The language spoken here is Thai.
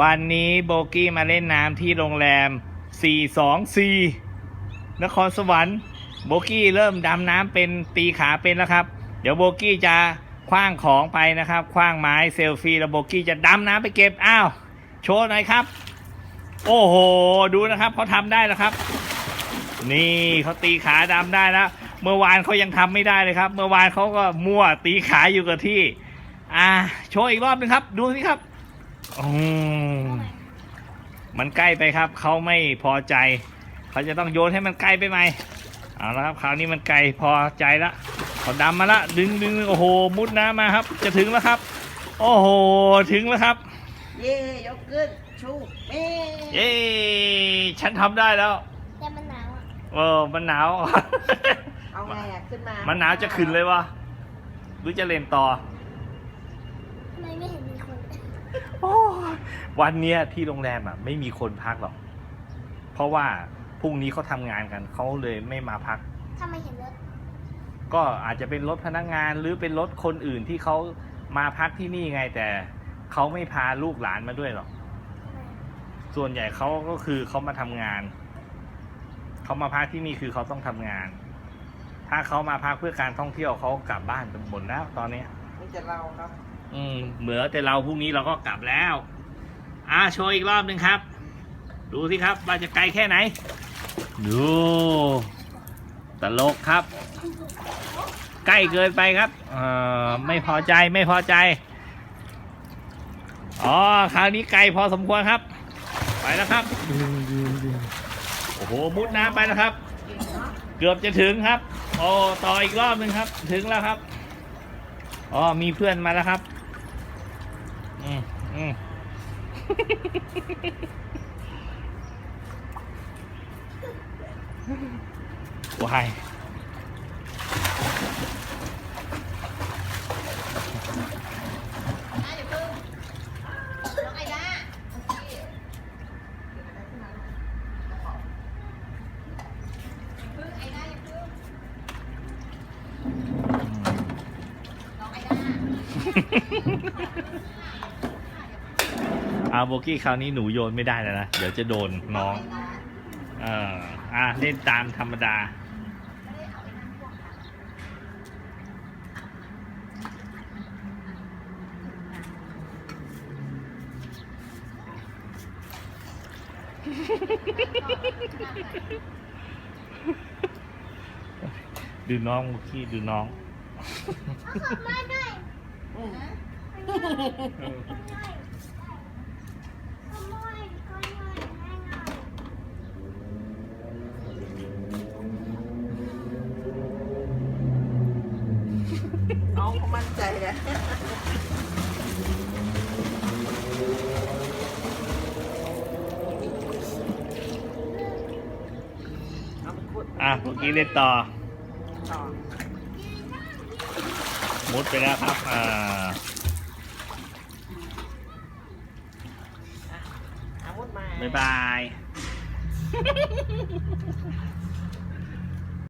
วันนี้โบกี้มาเล่นน้ำที่โรงแรม 424 นครสวรรค์ โบกี้เริ่มดำน้ำเป็นตีขาเป็นแล้วครับ เดี๋ยวโบกี้จะคว้างของไปนะครับคว้างไม้เซลฟี่แล้วโบกี้จะดำน้ำไปเก็บ อ้าว โชว์หน่อยครับ โอ้โห ดูนะครับเขาทำได้แล้วครับ นี่เขาตีขาดำได้แล้ว เมื่อวานเขายังทำไม่ได้เลยครับ เมื่อวานเขาก็มั่วตีขาอยู่กับที่ อ่า โชว์อีกรอบหนึงครับ ดูสิครับ อืมมันใกล้ไปครับ เขาไม่พอใจ เขาจะต้องโยนให้มันไกลไปไหมเอาละครับคราวนี้มันไกลพอใจละเขาดำมาละดึงดึงโอ้โหมุดน้ำมาครับ จะถึงแล้วครับ โอ้โหถึงแล้วครับ เย่ยกขึ้นชูเม่เย้ฉันทำได้แล้วแต่มันหนาวอะเออมันหนาว เอาไงอะขึ้นมามันหนาวจะขึ้นเลยวะหรือจะเล่นต่อ ทำไมไม่เห็นมีคน โอ้ยวันเนี้ยที่โรงแรมอะ ไม่มีคนพักหรอก เพราะว่าพรุ่งนี้เขาทำงานกันเขาเลยไม่มาพัก ทำไมเห็นรถก็อาจจะเป็นรถพนักงานหรือเป็นรถคนอื่นที่เขามาพักที่นี่ไง แต่เขาไม่พาลูกหลานมาด้วยหรอก ทำไมส่วนใหญ่เขาก็คือเขามาทำงาน เขามาพักที่นี่คือเขาต้องทำงาน ถ้าเขามาพักเพื่อการท่องเที่ยวเขากลับบ้านกันหมดแล้วตอนเนี้ย นี่จะเราครับ อืมเหมือแต่เราพรุ่งนี้เราก็กลับแล้ว อ่าโชว์อีกรอบหนึ่งครับ ดูสิครับว่าจะไกลแค่ไหน ดูตลกครับ ใกล้เกินไปครับเอ่อไม่พอใจไม่พอใจอ๋อคราวนี้ไกลพอสมควรครับ ไปแล้วครับโอ้โหมุดน้ำไปแล้วครับ เกือบจะถึงครับโอ้ต่ออีกรอบหนึ่งครับ ถึงแล้วครับอ๋อมีเพื่อนมาแล้วครับ อืมอืมวา ยอาโบกี้คราวนี้หนูโยนไม่ได้แล้วนะ เดี๋ยวจะโดนน้อง เอ่ออะเล่นตามธรรมดา ดูน้องโบกี้ดูน้องขอมาหน่อยอืม ขโมยขโมยขโมยให้หน่อย น้องเขามั่นใจนะเอาไปขุดอะโบกี้เล่นต่อ ต่อมุดไปแล้วครับ อ่าอาวุธมา บ๊ายบาย